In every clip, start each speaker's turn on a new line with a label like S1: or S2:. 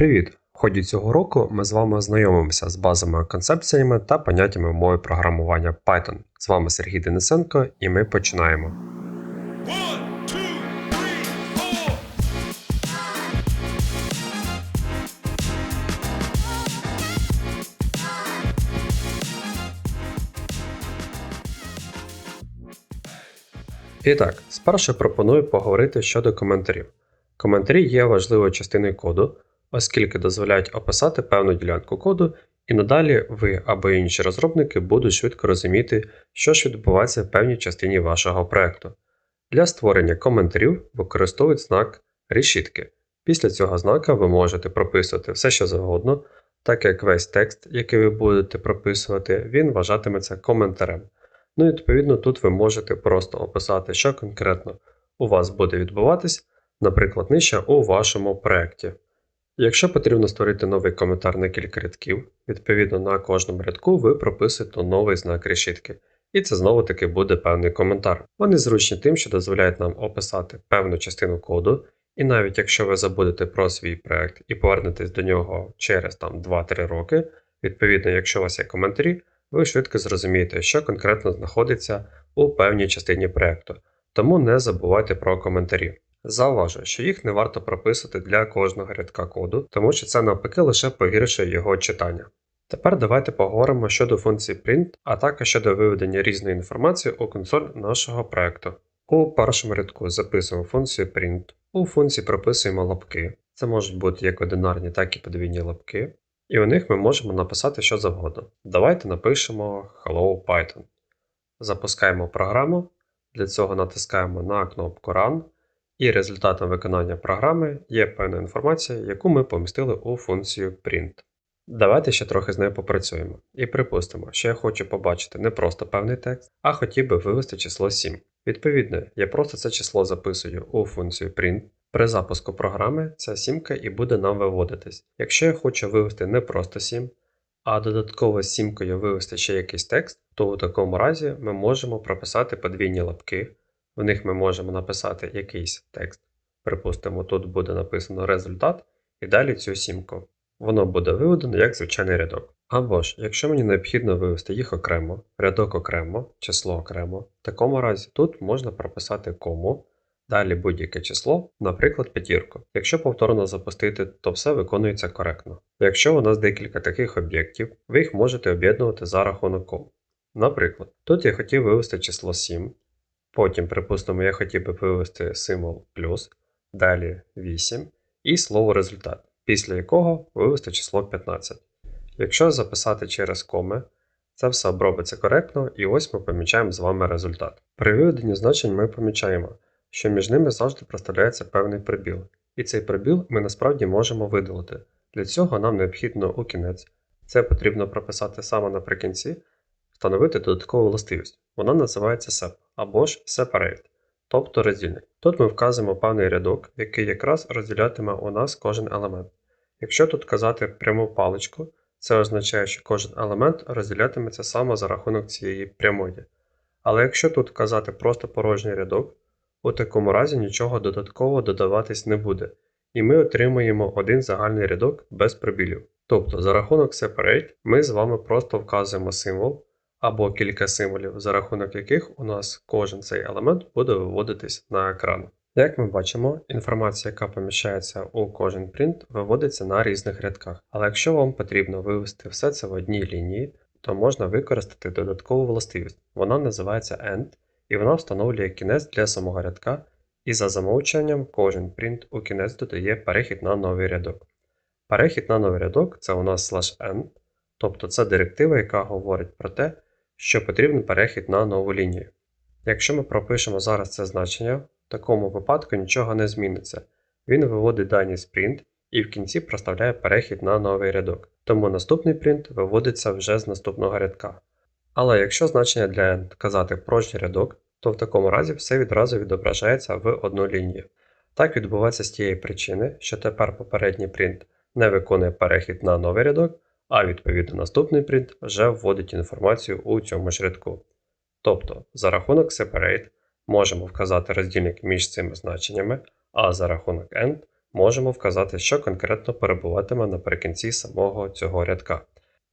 S1: Привіт! В ході цього року ми з вами ознайомимося з базовими концепціями та поняттями мови програмування Python. З вами Сергій Денисенко і ми починаємо.
S2: One, two, three.
S1: І так, спершу пропоную поговорити щодо коментарів. Коментарі є важливою частиною коду, оскільки дозволяють описати певну ділянку коду, і надалі ви або інші розробники будуть швидко розуміти, що ж відбувається в певній частині вашого проекту. Для створення коментарів використовують знак решітки. Після цього знака ви можете прописувати все, що завгодно, так як весь текст, який ви будете прописувати, він вважатиметься коментарем. Ну і відповідно тут ви можете просто описати, що конкретно у вас буде відбуватись, наприклад, нижче у вашому проєкті. Якщо потрібно створити новий коментар на кілька рядків, відповідно на кожному рядку ви прописуєте новий знак решітки. І це знову таки буде певний коментар. Вони зручні тим, що дозволяють нам описати певну частину коду, і навіть якщо ви забудете про свій проект і повернетесь до нього через там 2-3 роки, відповідно, якщо у вас є коментарі, ви швидко зрозумієте, що конкретно знаходиться у певній частині проекту, тому не забувайте про коментарі. Зауважу, що їх не варто прописувати для кожного рядка коду, тому що це навпаки лише погіршує його читання. Тепер давайте поговоримо щодо функції print, а також щодо виведення різної інформації у консоль нашого проекту. У першому рядку записуємо функцію print, у функції прописуємо лапки. Це можуть бути як одинарні, так і подвійні лапки. І у них ми можемо написати що завгодно. Давайте напишемо Hello Python. Запускаємо програму. Для цього натискаємо на кнопку Run, і результатом виконання програми є певна інформація, яку ми помістили у функцію print. Давайте ще трохи з нею попрацюємо. І припустимо, що я хочу побачити не просто певний текст, а хотів би вивести число 7. Відповідно, я просто це число записую у функцію print. При запуску програми ця сімка і буде нам виводитись. Якщо я хочу вивести не просто 7, а додатково з сімкою вивести ще якийсь текст, то у такому разі ми можемо прописати подвійні лапки. В них ми можемо написати якийсь текст. Припустимо, тут буде написано результат і далі цю сімку. Воно буде виведено як звичайний рядок. Або ж, якщо мені необхідно вивести їх окремо, рядок окремо, число окремо, в такому разі тут можна прописати кому, далі будь-яке число, наприклад, п'ятірку. Якщо повторно запустити, то все виконується коректно. Якщо у нас декілька таких об'єктів, ви їх можете об'єднувати за рахунок кому. Наприклад, тут я хотів вивести число 7, потім, припустимо, я хотів би вивести символ плюс, далі 8 і слово результат після якого вивести число 15. Якщо записати через коми, це все обробиться коректно, і ось ми помічаємо з вами результат. При виведенні значень ми помічаємо, що між ними завжди проставляється певний прибіл, і цей прибіл ми насправді можемо видалити. Для цього нам необхідно у кінець. Це потрібно прописати саме наприкінці, встановити додаткову властивість. Вона називається SEP або ж Separate, тобто роздільник. Тут ми вказуємо певний рядок, який якраз розділятиме у нас кожен елемент. Якщо тут казати пряму паличку, це означає, що кожен елемент розділятиметься саме за рахунок цієї прямої. Але якщо тут казати просто порожній рядок, у такому разі нічого додатково додаватись не буде, і ми отримуємо один загальний рядок без пробілів. Тобто за рахунок separate ми з вами просто вказуємо символ або кілька символів, за рахунок яких у нас кожен цей елемент буде виводитись на екран. Як ми бачимо, інформація, яка поміщається у кожен принт, виводиться на різних рядках, але якщо вам потрібно вивести все це в одній лінії, то можна використати додаткову властивість. Вона називається end, і вона встановлює кінець для самого рядка, і за замовченням кожен принт у кінець додає перехід на новий рядок. Перехід на новий рядок це у нас slash end, тобто це директива, яка говорить про те, що потрібен перехід на нову лінію. Якщо ми пропишемо зараз це значення, в такому випадку нічого не зміниться. Він виводить дані з print і в кінці проставляє перехід на новий рядок, тому наступний print виводиться вже з наступного рядка. Але якщо значення для end казати порожній рядок, то в такому разі все відразу відображається в одну лінію. Так відбувається з тієї причини, що тепер попередній print не виконує перехід на новий рядок, а відповідно наступний print вже вводить інформацію у цьому ж рядку. Тобто за рахунок separate можемо вказати роздільник між цими значеннями, а за рахунок end можемо вказати, що конкретно перебуватиме наприкінці самого цього рядка.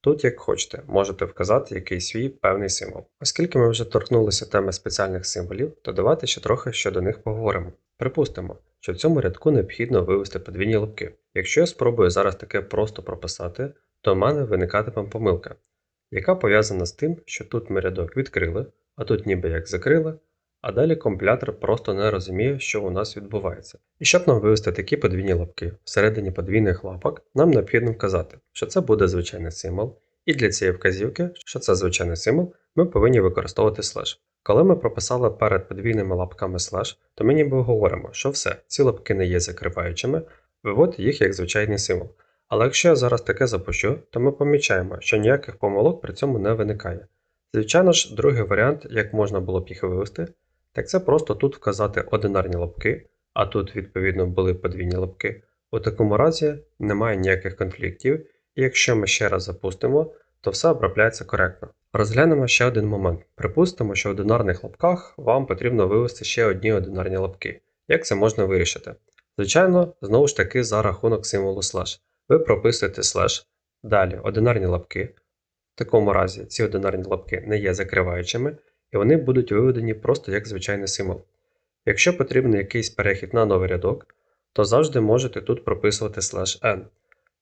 S1: Тут, як хочете, можете вказати якийсь свій певний символ. Оскільки ми вже торкнулися теми спеціальних символів, то давайте ще трохи щодо них поговоримо. Припустимо, що в цьому рядку необхідно вивести подвійні лапки. Якщо я спробую зараз таке просто прописати, то в мене виникатиме помилка, яка пов'язана з тим, що тут ми рядок відкрили, а тут ніби як закрили, а далі компілятор просто не розуміє, що у нас відбувається. І щоб нам вивести такі подвійні лапки всередині подвійних лапок, нам необхідно вказати, що це буде звичайний символ, і для цієї вказівки, що це звичайний символ, ми повинні використовувати слеш. Коли ми прописали перед подвійними лапками слеш, то ми ніби говоримо, що все, ці лапки не є закриваючими, виводьте їх як звичайний символ. Але якщо я зараз таке запущу, то ми помічаємо, що ніяких помилок при цьому не виникає. Звичайно ж, другий варіант, як можна було б їх вивести, так це просто тут вказати одинарні лапки, а тут, відповідно, були подвійні лапки. У такому разі немає ніяких конфліктів, і якщо ми ще раз запустимо, то все обробляється коректно. Розглянемо ще один момент. Припустимо, що в одинарних лапках вам потрібно вивести ще одні одинарні лапки. Як це можна вирішити? Звичайно, знову ж таки за рахунок символу слеш. Ви прописуєте слеш, далі одинарні лапки. В такому разі ці одинарні лапки не є закриваючими, і вони будуть виведені просто як звичайний символ. Якщо потрібен якийсь перехід на новий рядок, то завжди можете тут прописувати slash n.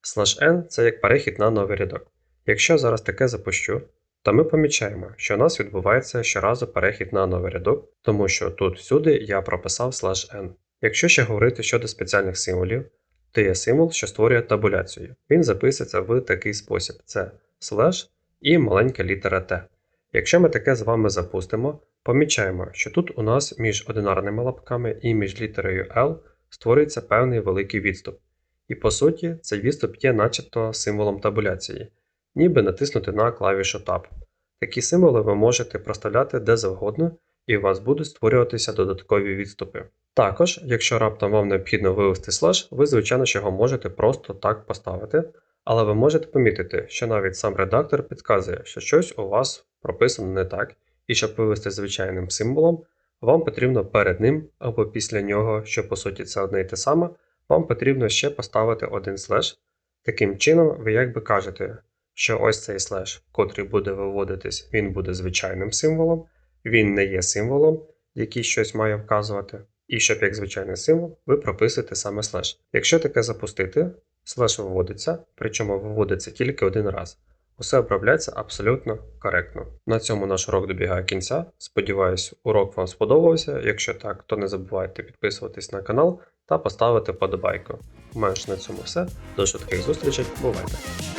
S1: Slash n це як перехід на новий рядок. Якщо зараз таке запущу, то ми помічаємо, що у нас відбувається щоразу перехід на новий рядок, тому що тут всюди я прописав slash n. Якщо ще говорити щодо спеціальних символів, є символ, що створює табуляцію. Він записується в такий спосіб: це слеш і маленька літера T. Якщо ми таке з вами запустимо, помічаємо, що тут у нас між одинарними лапками і між літерою L створюється певний великий відступ. І по суті, цей відступ є начебто символом табуляції, ніби натиснути на клавішу Tab. Такі символи ви можете проставляти де завгодно, і у вас будуть створюватися додаткові відступи. Також, якщо раптом вам необхідно вивести слеш, ви, звичайно, ж його можете просто так поставити, але ви можете помітити, що навіть сам редактор підказує, що щось у вас прописано не так, і щоб вивести звичайним символом, вам потрібно перед ним або після нього, що по суті це одне і те саме, вам потрібно ще поставити один слеш. Таким чином, ви якби кажете, що ось цей слеш, котрий буде виводитись, він буде звичайним символом, він не є символом, який щось має вказувати. І щоб як звичайний символ, ви прописуєте саме слеш. Якщо таке запустити, слеш виводиться, причому виводиться тільки один раз. Усе обробляється абсолютно коректно. На цьому наш урок добігає кінця. Сподіваюсь, урок вам сподобався. Якщо так, то не забувайте підписуватись на канал та поставити подобайку. Ж на цьому все. До швидких зустрічей, бувайте!